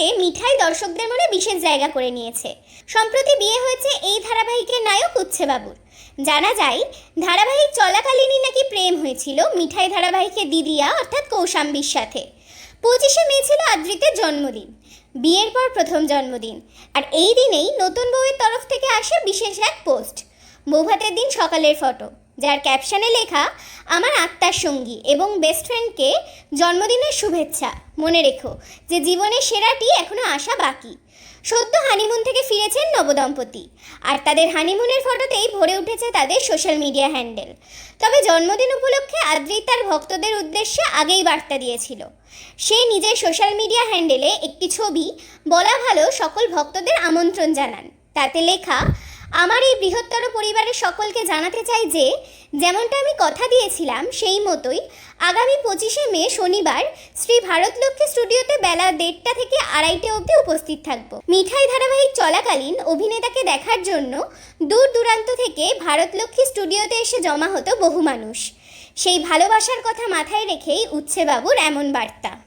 ফটোতে মিঠাই দর্শকদের মনে বিশেষ জায়গা করে নিয়েছে। সম্প্রতি বিয়ে হয়েছে এই ধারাবাহিকের নায়ক উচ্ছে বাবুর জানা যায়, ধারাবাহিক চলাকালীনই নাকি প্রেম হয়েছিল মিঠাই ধারাবাহিকের দিদিয়া অর্থাৎ কৌশাম্বীর সাথে পঁচিশে মে ছিল আদ্রিতের জন্মদিন, বিয়ের পর প্রথম জন্মদিন, আর এই দিনেই নতুন বউয়ের তরফ থেকে আসে বিশেষ এক পোস্ট। বৌভাতের দিন সকালের ফটো। যার ক্যাপশনে লেখা, আমার আত্মার সঙ্গী এবং বেস্ট ফ্রেন্ডকে জন্মদিনের শুভেচ্ছা। মনে রেখো যে জীবনের সেরাটি এখনও আসা বাকি। সদ্য হানিমুন থেকে ফিরেছেন নবদম্পতি। আর তাদের হানিমুনের ফটোতেই ভরে উঠেছে তাদের সোশ্যাল মিডিয়া হ্যান্ডেল তবে জন্মদিন উপলক্ষে আদ্রিত তার ভক্তদের উদ্দেশ্যে আগেই বার্তা দিয়েছিল। সে নিজের সোশ্যাল মিডিয়া হ্যান্ডেলে একটি ছবি, বলা ভালো সকল ভক্তদের আমন্ত্রণ জানান। তাতে লেখা আমার এই বৃহত্তর পরিবারের সকলকে জানাতে চাই যে, যেমনটা আমি কথা দিয়েছিলাম সেই মতোই আগামী পঁচিশে মে শনিবার শ্রী ভারতলক্ষ্মী স্টুডিওতে বেলা দেড়টা থেকে আড়াইটে অবধি উপস্থিত থাকব। মিঠাই ধারাবাহিক চলাকালীন অভিনেতাকে দেখার জন্য দূর দূরান্ত থেকে ভারতলক্ষ্মী স্টুডিওতে এসে জমা হতো বহু মানুষ। সেই ভালোবাসার কথা মাথায় রেখেই উচ্ছে বাবুর এমন বার্তা।